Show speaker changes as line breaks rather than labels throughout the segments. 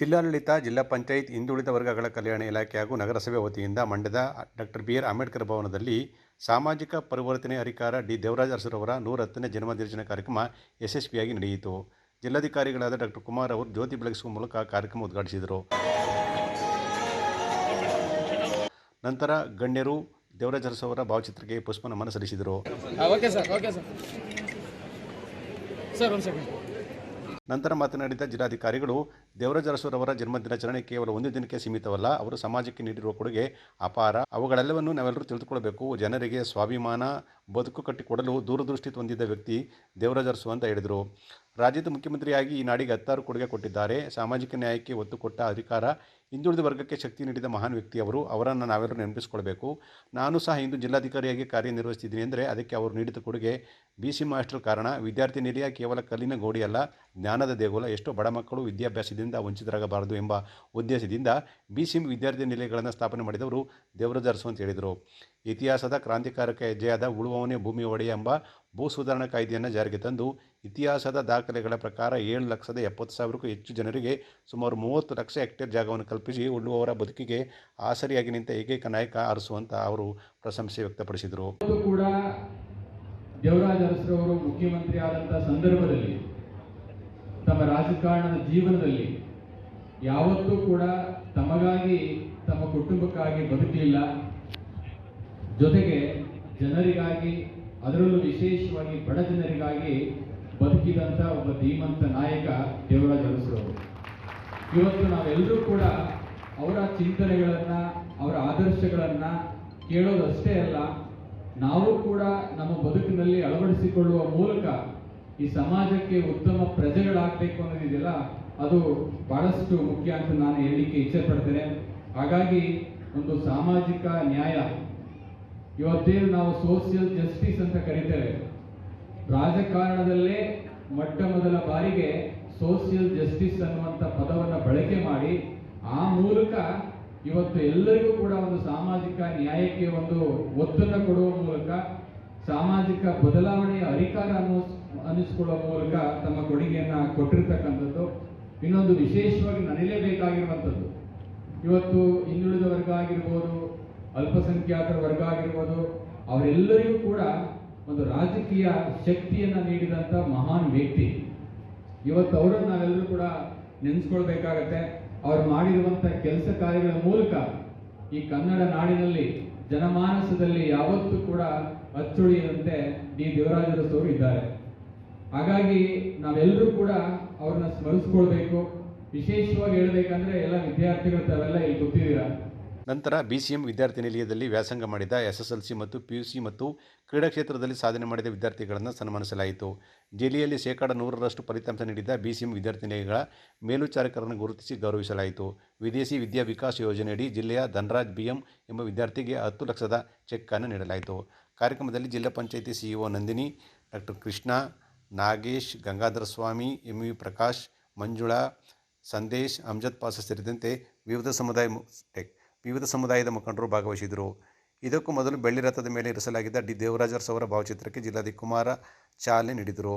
ಜಿಲ್ಲಾಡಳಿತ ಜಿಲ್ಲಾ ಪಂಚಾಯತ್ ಹಿಂದುಳಿದ ವರ್ಗಗಳ ಕಲ್ಯಾಣ ಇಲಾಖೆ ಹಾಗೂ ನಗರಸಭೆ ವತಿಯಿಂದ ಮಂಡ್ಯದ ಡಾಕ್ಟರ್ ಬಿ ಆರ್ ಅಂಬೇಡ್ಕರ್ ಭವನದಲ್ಲಿ ಸಾಮಾಜಿಕ ಪರಿವರ್ತನೆ ಅಧಿಕಾರ ಡಿ ದೇವರಾಜ ಅರಸರವರ ನೂರ ಹತ್ತನೇ ಜನ್ಮದಿರ್ಜನ ಕಾರ್ಯಕ್ರಮ ಯಶಸ್ವಿಯಾಗಿ ನಡೆಯಿತು. ಜಿಲ್ಲಾಧಿಕಾರಿಗಳಾದ ಡಾಕ್ಟರ್ ಕುಮಾರ್ ಅವರು ಜ್ಯೋತಿ ಬೆಳಗಿಸುವ ಮೂಲಕ ಕಾರ್ಯಕ್ರಮ ಉದ್ಘಾಟಿಸಿದರು. ನಂತರ ಗಣ್ಯರು ದೇವರಾಜ ಅರಸವರ ಭಾವಚಿತ್ರಕ್ಕೆ ಪುಷ್ಪ ನಮನ ಸಲ್ಲಿಸಿದರು ನಂತರ ಮಾತನಾಡಿದ ಜಿಲ್ಲಾಧಿಕಾರಿಗಳು ದೇವರಾಜ ಅರಸರವರ ಜನ್ಮದಿನಾಚರಣೆ ಕೇವಲ ಒಂದು ದಿನಕ್ಕೆ ಸೀಮಿತವಲ್ಲ, ಅವರು ಸಮಾಜಕ್ಕೆ ನೀಡಿರುವ ಕೊಡುಗೆ ಅಪಾರ. ಅವುಗಳೆಲ್ಲವನ್ನು ನಾವೆಲ್ಲರೂ ತಿಳಿದುಕೊಳ್ಳಬೇಕು. ಜನರಿಗೆ ಸ್ವಾಭಿಮಾನ, ಬದುಕು ಕಟ್ಟಿಕೊಡಲು ದೂರದೃಷ್ಟಿ ಹೊಂದಿದ್ದ ವ್ಯಕ್ತಿ ದೇವರಾಜರಸು ಅಂತ ಹೇಳಿದರು. ರಾಜ್ಯದ ಮುಖ್ಯಮಂತ್ರಿಯಾಗಿ ಈ ನಾಡಿಗೆ ಹತ್ತಾರು ಕೊಡುಗೆ ಕೊಟ್ಟಿದ್ದಾರೆ. ಸಾಮಾಜಿಕ ನ್ಯಾಯಕ್ಕೆ ಒತ್ತು ಕೊಟ್ಟ ಅಧಿಕಾರ, ಹಿಂದುಳಿದ ವರ್ಗಕ್ಕೆ ಶಕ್ತಿ ನೀಡಿದ ಮಹಾನ್ ವ್ಯಕ್ತಿ ಅವರು, ಅವರನ್ನು ನಾವೆಲ್ಲರೂ ನೆನಪಿಸಿಕೊಳ್ಬೇಕು. ನಾನು ಸಹ ಇಂದು ಜಿಲ್ಲಾಧಿಕಾರಿಯಾಗಿ ಕಾರ್ಯನಿರ್ವಹಿಸ್ತಿದ್ದೀನಿ ಅಂದರೆ ಅದಕ್ಕೆ ಅವರು ನೀಡಿದ ಕೊಡುಗೆ ಬಿ ಸಿ ಮಾಸ್ಟರ್ ಕಾರಣ. ವಿದ್ಯಾರ್ಥಿ ನಿಲಯ ಕೇವಲ ಕಲ್ಲಿನ ಗೋಡಿಯಲ್ಲ, ಜ್ಞಾನದ ದೇಗುಲ. ಎಷ್ಟೋ ಬಡ ಮಕ್ಕಳು ವಿದ್ಯಾಭ್ಯಾಸದಿಂದ ವಂಚಿತರಾಗಬಾರದು ಎಂಬ ಉದ್ದೇಶದಿಂದ ಬಿ ವಿದ್ಯಾರ್ಥಿ ನಿಲಯಗಳನ್ನು ಸ್ಥಾಪನೆ ಮಾಡಿದವರು ದೇವರಾಜ ಅರಸು ಅಂತ ಹೇಳಿದರು. ಇತಿಹಾಸದ ಕ್ರಾಂತಿಕಾರಕ ಹೆಜ್ಜೆಯಾದ ಉಳುವವನೇ ಭೂಮಿ ಒಡೆಯ ಎಂಬ ಭೂ ಸುಧಾರಣಾ ಕಾಯ್ದೆಯನ್ನು ಜಾರಿಗೆ ತಂದು ಇತಿಹಾಸದ ದಾಖಲೆಗಳ ಪ್ರಕಾರ ಏಳು ಲಕ್ಷದ ಎಪ್ಪತ್ತು ಸಾವಿರಕ್ಕೂ ಹೆಚ್ಚು ಜನರಿಗೆ ಸುಮಾರು ಮೂವತ್ತು ಲಕ್ಷ ಹೆಕ್ಟೇರ್ ಜಾಗವನ್ನು ಕಲ್ಪಿಸಿ ಉಳ್ಳುವವರ ಬದುಕಿಗೆ ಆಸರಿಯಾಗಿ ನಿಂತ ಏಕೈಕ ನಾಯಕ ಅರಸು ಅಂತ ಅವರು ಪ್ರಶಂಸೆ ವ್ಯಕ್ತಪಡಿಸಿದರು.
ಕೂಡ ದೇವರಾಜ ಅರಸರವರು ಮುಖ್ಯಮಂತ್ರಿ ಆದಂಥ ಸಂದರ್ಭದಲ್ಲಿ ತಮ್ಮ ರಾಜಕಾರಣದ ಜೀವನದಲ್ಲಿ ಯಾವತ್ತೂ ಕೂಡ ತಮಗಾಗಿ, ತಮ್ಮ ಕುಟುಂಬಕ್ಕಾಗಿ ಬದುಕಲಿಲ್ಲ. ಜೊತೆಗೆ ಜನರಿಗಾಗಿ, ಅದರಲ್ಲೂ ವಿಶೇಷವಾಗಿ ಬಡ ಜನರಿಗಾಗಿ ಬದುಕಿದಂಥ ಒಬ್ಬ ಧೀಮಂತ ನಾಯಕ ದೇವರಾಜ ಅರಸರವರು ಇವತ್ತು ನಾವೆಲ್ಲರೂ ಕೂಡ ಅವರ ಚಿಂತನೆಗಳನ್ನು, ಅವರ ಆದರ್ಶಗಳನ್ನು ಕೇಳೋದಷ್ಟೇ ಅಲ್ಲ, ನಾವು ಕೂಡ ನಮ್ಮ ಬದುಕಿನಲ್ಲಿ ಅಳವಡಿಸಿಕೊಳ್ಳುವ ಮೂಲಕ ಈ ಸಮಾಜಕ್ಕೆ ಉತ್ತಮ ಪ್ರಜೆಗಳಾಗಬೇಕು ಅನ್ನೋದಿದೆಯಲ್ಲ, ಅದು ಬಹಳಷ್ಟು ಮುಖ್ಯ ಅಂತ ನಾನು ಹೇಳಲಿಕ್ಕೆ ಇಚ್ಛೆ ಪಡ್ತೇನೆ ಹಾಗಾಗಿ ಒಂದು ಸಾಮಾಜಿಕ ನ್ಯಾಯ. ಇವತ್ತೇನು ನಾವು ಸೋಷಿಯಲ್ ಜಸ್ಟಿಸ್ ಅಂತ ಕರೀತೇವೆ. ರಾಜಕಾರಣದಲ್ಲೇ ಮೊಟ್ಟ ಮೊದಲ ಬಾರಿಗೆ ಸೋಷಿಯಲ್ ಜಸ್ಟಿಸ್ ಅನ್ನುವಂಥ ಪದವನ್ನು ಬಳಕೆ ಮಾಡಿ, ಆ ಮೂಲಕ ಇವತ್ತು ಎಲ್ಲರಿಗೂ ಕೂಡ ಒಂದು ಸಾಮಾಜಿಕ ನ್ಯಾಯಕ್ಕೆ ಒಂದು ಒತ್ತನ್ನು ಕೊಡುವ ಮೂಲಕ ಸಾಮಾಜಿಕ ಬದಲಾವಣೆಯ ಅಧಿಕಾರ ಅನ್ನೋ ಅನ್ನಿಸ್ಕೊಳ್ಳೋ ಮೂಲಕ ತಮ್ಮ ಕೊಡುಗೆಯನ್ನ ಕೊಟ್ಟಿರ್ತಕ್ಕಂಥದ್ದು. ಇನ್ನೊಂದು ವಿಶೇಷವಾಗಿ ನನಲೇಬೇಕಾಗಿರುವಂಥದ್ದು. ಇವತ್ತು ಹಿಂದುಳಿದ ವರ್ಗ ಆಗಿರ್ಬೋದು, ಅಲ್ಪಸಂಖ್ಯಾತರ ವರ್ಗ ಆಗಿರ್ಬೋದು, ಅವರೆಲ್ಲರಿಗೂ ಕೂಡ ಒಂದು ರಾಜಕೀಯ ಶಕ್ತಿಯನ್ನ ನೀಡಿದಂಥ ಮಹಾನ್ ವ್ಯಕ್ತಿ. ಇವತ್ತು ಅವರನ್ನು ನಾವೆಲ್ಲರೂ ಕೂಡ ನೆನೆಸ್ಕೊಳ್ಬೇಕಾಗತ್ತೆ. ಅವರು ಮಾಡಿರುವಂಥ ಕೆಲಸ ಕಾರ್ಯಗಳ ಮೂಲಕ ಈ ಕನ್ನಡ ನಾಡಿನಲ್ಲಿ, ಜನಮಾನಸದಲ್ಲಿ ಯಾವತ್ತೂ ಕೂಡ ಅಚ್ಚುಳಿಯಂತೆ ಡಿ ದೇವರಾಜರಸವರು ಇದ್ದಾರೆ ಹಾಗಾಗಿ ನಾವೆಲ್ಲರೂ ಕೂಡ ಅವ್ರನ್ನ ಸ್ಮರಿಸ್ಕೊಳ್ಬೇಕು. ವಿಶೇಷವಾಗಿ ಹೇಳಬೇಕಂದ್ರೆ ಎಲ್ಲ ವಿದ್ಯಾರ್ಥಿಗಳು ತಾವೆಲ್ಲ ಇಲ್ಲಿ ಗೊತ್ತಿದ್ದೀರಾ
ನಂತರ ಬಿ ಸಿ ಎಂ ವಿದ್ಯಾರ್ಥಿ ನಿಲಯದಲ್ಲಿ ವ್ಯಾಸಂಗ ಮಾಡಿದ ಎಸ್ ಎಸ್ ಎಲ್ ಸಿ ಮತ್ತು ಪಿ ಯು ಸಿ ಮತ್ತು ಕ್ರೀಡಾ ಕ್ಷೇತ್ರದಲ್ಲಿ ಸಾಧನೆ ಮಾಡಿದ ವಿದ್ಯಾರ್ಥಿಗಳನ್ನು ಸನ್ಮಾನಿಸಲಾಯಿತು. ಜಿಲ್ಲೆಯಲ್ಲಿ ಶೇಕಡ ನೂರರಷ್ಟು ಫಲಿತಾಂಶ ನೀಡಿದ ಬಿ ಸಿ ಎಂ ವಿದ್ಯಾರ್ಥಿ ನಿಲಯಗಳ ಮೇಲ್ವಿಚಾರಕರನ್ನು ಗುರುತಿಸಿ ಗೌರವಿಸಲಾಯಿತು. ವಿದೇಶಿ ವಿದ್ಯಾ ವಿಕಾಸ್ ಯೋಜನೆಯಡಿ ಜಿಲ್ಲೆಯ ಧನರಾಜ್ ಬಿ ಎಂ ಎಂಬ ವಿದ್ಯಾರ್ಥಿಗೆ ಹತ್ತು ಲಕ್ಷದ ಚೆಕ್ ಅನ್ನು ನೀಡಲಾಯಿತು. ಕಾರ್ಯಕ್ರಮದಲ್ಲಿ zilla panchayat CEO Nandini, doctor Krishna, Nagesh, Gangadhara Swamy M V Prakash, Manjula, Sandesh, Amjad Pasha ಸೇರಿದಂತೆ ವಿವಿಧ ಸಮುದಾಯ ವಿವಿಧ ಸಮುದಾಯದ ಮುಖಂಡರು ಭಾಗವಹಿಸಿದರು ಇದಕ್ಕೂ ಮೊದಲು ಬೆಳ್ಳಿ ರಥದ ಮೇಲೆ ಇರಿಸಲಾಗಿದ್ದ ಡಿ ದೇವರಾಜರ್ಸ್ ಅವರ ಭಾವಚಿತ್ರಕ್ಕೆ ಜಿಲ್ಲಾಧಿಕಾರಿ ಕುಮಾರ ಚಾಲನೆ ನೀಡಿದರು.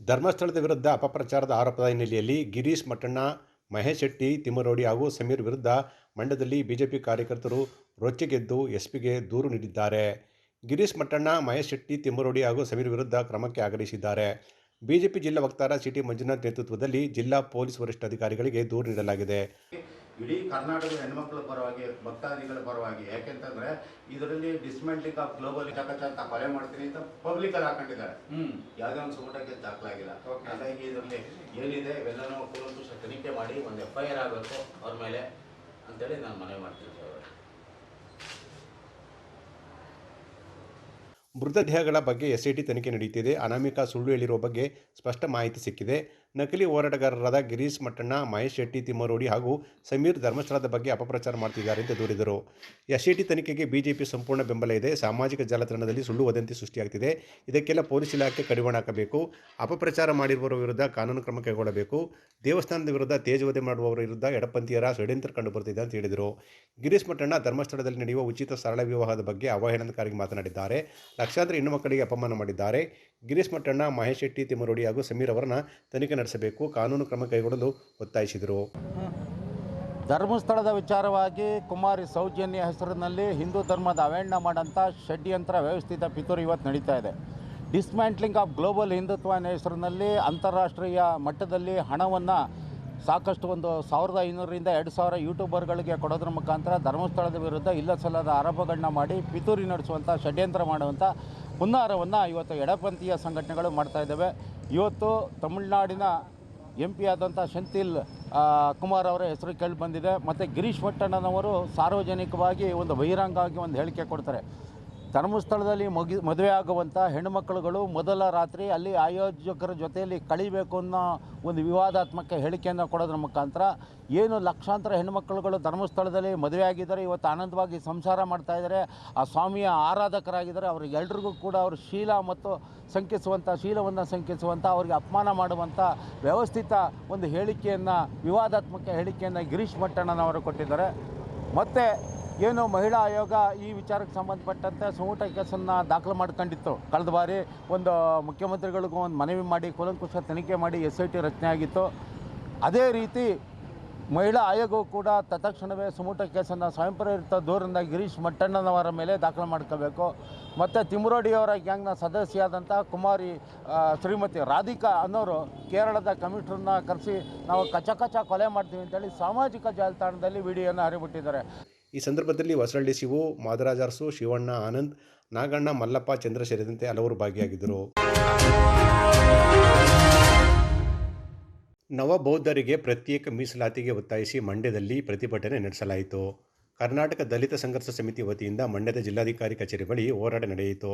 ಧರ್ಮಸ್ಥಳದ ವಿರುದ್ಧ ಅಪಪ್ರಚಾರದ ಆರೋಪದ ಹಿನ್ನೆಲೆಯಲ್ಲಿ ಗಿರೀಶ್ ಮಟ್ಟಣ್ಣ ಮಹೇಶ್ ಶೆಟ್ಟಿ ತಿಮ್ಮರೋಡಿ ಹಾಗೂ ಸಮೀರ್ ವಿರುದ್ಧ ಮಂಡ್ಯದಲ್ಲಿ ಬಿಜೆಪಿ ಕಾರ್ಯಕರ್ತರು ರೊಚ್ಚಿಗೆದ್ದು ಎಸ್ಪಿಗೆ ದೂರು ನೀಡಿದ್ದಾರೆ. ಗಿರೀಶ್ ಮಟ್ಟಣ್ಣ, ಮಹೇಶ್ ಶೆಟ್ಟಿ ತಿಮ್ಮರೋಡಿ ಹಾಗೂ ಸಮೀರ್ ವಿರುದ್ಧ ಕ್ರಮಕ್ಕೆ ಆಗ್ರಹಿಸಿದ್ದಾರೆ ಬಿಜೆಪಿ ಜಿಲ್ಲಾ ವಕ್ತಾರ ಸಿಟಿ ಮಂಜುನಾಥ್ ನೇತೃತ್ವದಲ್ಲಿ ಜಿಲ್ಲಾ ಪೊಲೀಸ್ ವರಿಷ್ಠಾಧಿಕಾರಿಗಳಿಗೆ ದೂರು ನೀಡಲಾಗಿದೆ.
ಇಡೀ ಕರ್ನಾಟಕದ ಹೆಣ್ಮಕ್ಳ ಪರವಾಗಿ ಭಕ್ತಾದಿಗಳ ಪರವಾಗಿ ಯಾಕೆಂತಂದ್ರೆ ಇದರಲ್ಲಿ ಡಿಸ್ಮೆಂಟ್ಲಿಂಗ್ ಆಫ್ ಗ್ಲೋಬಲ್ ಅಂತ ಕೊಲೆ ಮಾಡ್ತೀನಿ ಅಂತ ಪಬ್ಲಿಕ್ ಅಲ್ಲಿ ಹಾಕೊಂಡಿದ್ದಾರೆ. ಯಾವುದೇ ಒಂದು ಸುಮಟಕ್ಕೆ ದಾಖಲಾಗಿಲ್ಲ. ಹಾಗಾಗಿ ಇದರಲ್ಲಿ ಏನಿದೆ ಇವೆಲ್ಲನೂ ಕೂಲಂಕುಷ ತನಿಖೆ ಮಾಡಿ ಒಂದು ಎಫ್ ಐ ಆರ್ ಆಗಬೇಕು ಅವ್ರ ಮೇಲೆ ಅಂತೇಳಿ ನಾನು ಮನವಿ ಮಾಡ್ತೀನಿ ಸರ್
ಮೃತದೇಹಗಳ ಬಗ್ಗೆ ಎಸ್ಐಟಿ ತನಿಖೆ ನಡೆಯುತ್ತಿದೆ ಅನಾಮಿಕಾ ಸುಳ್ಳು ಹೇಳಿರುವ ಬಗ್ಗೆ ಸ್ಪಷ್ಟ ಮಾಹಿತಿ ಸಿಕ್ಕಿದೆ. ನಕಲಿ ಹೋರಾಟಗಾರರಾದ ಗಿರೀಶ್ ಮಟ್ಟಣ್ಣ ಮಹೇಶ್ ಶೆಟ್ಟಿ, ತಿಮ್ಮರೋಡಿ ಹಾಗೂ ಸಮೀರ್ ಧರ್ಮಸ್ಥಳದ ಬಗ್ಗೆ ಅಪಪ್ರಚಾರ ಮಾಡ್ತಿದ್ದಾರೆ ಎಂದು ದೂರಿದರು. ಎಸ್ಐಟಿ ತನಿಖೆಗೆ ಬಿಜೆಪಿ ಸಂಪೂರ್ಣ ಬೆಂಬಲ ಇದೆ. ಸಾಮಾಜಿಕ ಜಾಲತಾಣದಲ್ಲಿ ಸುಳ್ಳು ವದಂತಿ ಸೃಷ್ಟಿಯಾಗ್ತಿದೆ. ಇದಕ್ಕೆಲ್ಲ ಪೊಲೀಸ್ ಇಲಾಖೆ ಕಡಿವಾಣ ಹಾಕಬೇಕು. ಅಪಪ್ರಚಾರ ಮಾಡಿರುವವರ ವಿರುದ್ಧ ಕಾನೂನು ಕ್ರಮ ಕೈಗೊಳ್ಳಬೇಕು. ದೇವಸ್ಥಾನದ ವಿರುದ್ಧ ತೇಜವಧೆ ಮಾಡುವವರ ವಿರುದ್ಧ ಎಡಪಂಥೀಯರ ಷಡ್ಯಂತ್ರ ಕಂಡು ಬರ್ತಿದೆ ಅಂತ ಹೇಳಿದರು. ಗಿರೀಶ್ ಮಟ್ಟಣ್ಣ ಧರ್ಮಸ್ಥಳದಲ್ಲಿ ನಡೆಯುವ ಉಚಿತ ಸರಳ ವಿವಾಹದ ಬಗ್ಗೆ ಅವಹೇಳನಕಾರಿ ಮಾತನಾಡಿದ್ದಾರೆ. ಲಕ್ಷಾಂತರ ಹೆಣ್ಣು ಮಕ್ಕಳಿಗೆ ಅಪಮಾನ ಮಾಡಿದ್ದಾರೆ.
ಗಿರೀಶ್ ಮಟ್ಟಣ್ಣ ಮಹೇಶ್ ಶೆಟ್ಟಿ, ತಿಮ್ಮರೋಡಿ ಹಾಗೂ ಸಮೀರ್ ಅವರನ್ನ ತನಿಖೆ ನಡೆಸಬೇಕು, ಕಾನೂನು ಕ್ರಮ ಕೈಗೊಳ್ಳಲು ಒತ್ತಾಯಿಸಿದರು.
ಧರ್ಮಸ್ಥಳದ ವಿಚಾರವಾಗಿ ಕುಮಾರಿ ಸೌಜನ್ಯ ಹೆಸರಿನಲ್ಲಿ ಹಿಂದೂ ಧರ್ಮದ ಅವೇಣ್ಣ ಮಾಡಂಥ ಷಡ್ಯಂತ್ರ ವ್ಯವಸ್ಥಿತ ಪಿತೂರಿ ಇವತ್ತು ನಡೀತಾ ಇದೆ. ಡಿಸ್ಮ್ಯಾಂಟ್ಲಿಂಗ್ ಆಫ್ ಗ್ಲೋಬಲ್ ಹಿಂದುತ್ವ ಹೆಸರಿನಲ್ಲಿ ಅಂತಾರಾಷ್ಟ್ರೀಯ ಮಟ್ಟದಲ್ಲಿ ಹಣವನ್ನು ಸಾಕಷ್ಟು ಒಂದು ಸಾವಿರದ ಐನೂರರಿಂದ ಎರಡು ಸಾವಿರ ಯೂಟ್ಯೂಬರ್ಗಳಿಗೆ ಕೊಡೋದ್ರ ಮುಖಾಂತರ ಧರ್ಮಸ್ಥಳದ ವಿರುದ್ಧ ಇಲ್ಲ ಸಲ್ಲದ ಆರೋಪಗಳನ್ನ ಮಾಡಿ ಪಿತೂರಿ ನಡೆಸುವಂಥ ಷಡ್ಯಂತ್ರ ಮಾಡುವಂಥ ಹುನ್ನಾರವನ್ನು ಇವತ್ತು ಎಡಪಂಥೀಯ ಸಂಘಟನೆಗಳು ಮಾಡ್ತಾ ಇದ್ದಾವೆ. ಇವತ್ತು ತಮಿಳುನಾಡಿನ ಎಂ ಪಿ ಆದಂಥ ಶಂತಿಲ್ ಕುಮಾರ್ ಅವರ ಹೆಸರು ಕೇಳಿ ಬಂದಿದೆ. ಮತ್ತು ಗಿರೀಶ್ ಮಟ್ಟಣ್ಣನವರು ಸಾರ್ವಜನಿಕವಾಗಿ ಒಂದು ಬಹಿರಂಗವಾಗಿ ಒಂದು ಹೇಳಿಕೆ ಕೊಡ್ತಾರೆ. ಧರ್ಮಸ್ಥಳದಲ್ಲಿ ಮಗಿ, ಮದುವೆ ಆಗುವಂಥ ಹೆಣ್ಣುಮಕ್ಕಳುಗಳು ಮೊದಲ ರಾತ್ರಿ ಅಲ್ಲಿ ಆಯೋಜಕರ ಜೊತೆಯಲ್ಲಿ ಕಳಿಬೇಕು ಅನ್ನೋ ಒಂದು ವಿವಾದಾತ್ಮಕ ಹೇಳಿಕೆಯನ್ನು ಕೊಡೋದ್ರ ಮುಖಾಂತರ ಏನು ಲಕ್ಷಾಂತರ ಹೆಣ್ಣುಮಕ್ಕಳುಗಳು ಧರ್ಮಸ್ಥಳದಲ್ಲಿ ಮದುವೆ ಆಗಿದ್ದಾರೆ, ಇವತ್ತು ಆನಂದವಾಗಿ ಸಂಸಾರ ಮಾಡ್ತಾ ಇದ್ದಾರೆ, ಆ ಸ್ವಾಮಿಯ ಆರಾಧಕರಾಗಿದ್ದಾರೆ ಎಲ್ಲರಿಗೂ ಕೂಡ ಅವರು ಶೀಲ ಮತ್ತು ಶಂಕಿಸುವಂಥ ಶೀಲವನ್ನು ಶಂಕಿಸುವಂಥ ಅವರಿಗೆ ಅಪಮಾನ ಮಾಡುವಂಥ ವ್ಯವಸ್ಥಿತ ಒಂದು ಹೇಳಿಕೆಯನ್ನು, ವಿವಾದಾತ್ಮಕ ಹೇಳಿಕೆಯನ್ನು ಗಿರೀಶ್ ಮಟ್ಟಣ್ಣನವರು ಕೊಟ್ಟಿದ್ದಾರೆ. ಮತ್ತು ಏನು ಮಹಿಳಾ ಆಯೋಗ ಈ ವಿಚಾರಕ್ಕೆ ಸಂಬಂಧಪಟ್ಟಂತೆ ಸುಮೂಟ ಕೇಸನ್ನು ದಾಖಲು ಮಾಡ್ಕೊಂಡಿತ್ತು. ಕಳೆದ ಬಾರಿ ಒಂದು ಮುಖ್ಯಮಂತ್ರಿಗಳಿಗೂ ಒಂದು ಮನವಿ ಮಾಡಿ, ಕೂಲಂಕುಷ ತನಿಖೆ ಮಾಡಿ ಎಸ್ ಐ ಟಿ ರಚನೆ ಆಗಿತ್ತು. ಅದೇ ರೀತಿ ಮಹಿಳಾ ಆಯೋಗವು ಕೂಡ ತತ್ಕ್ಷಣವೇ ಸುಮೂಟ ಕೇಸನ್ನು ಸ್ವಯಂಪ್ರೇರಿತ ದೂರದಿಂದ ಗಿರೀಶ್ ಮಟ್ಟಣ್ಣನವರ ಮೇಲೆ ದಾಖಲು ಮಾಡ್ಕೋಬೇಕು. ಮತ್ತು ತಿಮ್ರೋಡಿಯವರ ಗ್ಯಾಂಗ್ನ ಸದಸ್ಯೆಯಾದಂಥ ಕುಮಾರಿ ಶ್ರೀಮತಿ ರಾಧಿಕಾ ಅನ್ನೋರು ಕೇರಳದ ಕಮಿಷನರ್ನ ಕರೆಸಿ ನಾವು ಕಚ ಕಚ ಕೊಲೆ ಮಾಡ್ತೀವಿ ಅಂತೇಳಿ ಸಾಮಾಜಿಕ ಜಾಲತಾಣದಲ್ಲಿ ವಿಡಿಯೋನ ಹರಿಬಿಟ್ಟಿದ್ದಾರೆ.
ಈ ಸಂದರ್ಭದಲ್ಲಿ ಹೊಸಳ್ಳಿ ಶಿವು ಮಾದರಾಜ್ ಅರಸು ಶಿವಣ್ಣ ಆನಂದ್, ನಾಗಣ್ಣ ಮಲ್ಲಪ್ಪ ಚಂದ್ರ ಸೇರಿದಂತೆ ಹಲವರು ಭಾಗಿಯಾಗಿದ್ದರು. ನವಬೌದ್ಧರಿಗೆ ಪ್ರತ್ಯೇಕ ಮೀಸಲಾತಿಗೆ ಒತ್ತಾಯಿಸಿ ಮಂಡ್ಯದಲ್ಲಿ ಪ್ರತಿಭಟನೆ ನಡೆಸಲಾಯಿತು. ಕರ್ನಾಟಕ ದಲಿತ ಸಂಘರ್ಷ ಸಮಿತಿ ವತಿಯಿಂದ ಮಂಡ್ಯದ ಜಿಲ್ಲಾಧಿಕಾರಿ ಕಚೇರಿ ಬಳಿ ಹೋರಾಟ ನಡೆಯಿತು.